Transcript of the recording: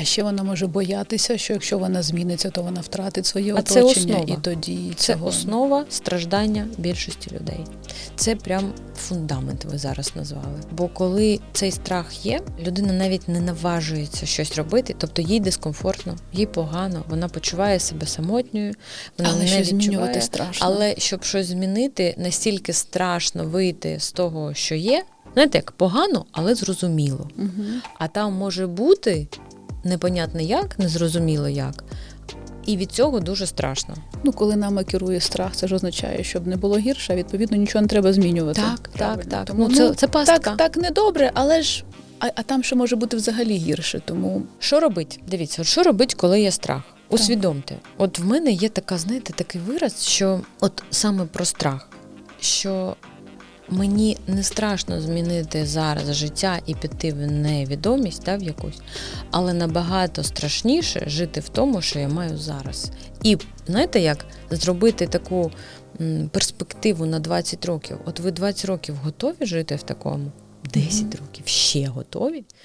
А ще вона може боятися, що якщо вона зміниться, то вона втратить своє А це оточення, основа. і тоді Це цього... основа страждання більшості людей. Це прям фундамент, ви зараз назвали. Бо коли цей страх є, людина навіть не наважується щось робити, тобто їй дискомфортно, їй погано, вона почуває себе самотньою, вона але не відчуває. змінювати страшно. Але щоб щось змінити, настільки страшно вийти з того, що є. Знаєте, як погано, але зрозуміло. Мгм. А там може бути непонятно як, незрозуміло як. І від цього дуже страшно. Ну, коли нами керує страх, це ж означає, щоб не було гірше, а відповідно нічого не треба змінювати. Так, так, Правильно. так. Тому, Ну, це- це пастка. Так, так не добре, але ж а, а там ще може бути взагалі гірше. Тому Що робить? Дивіться, що робить, коли є страх? Усвідомте. От в мене є така, знаєте, такий вираз, що от саме про страх, що мені не страшно змінити зараз життя і піти в невідомість да, в якусь, але набагато страшніше жити в тому, що я маю зараз. І знаєте, як зробити таку перспективу на 20 років? От ви 20 років готові жити в такому? 10 років ще готові?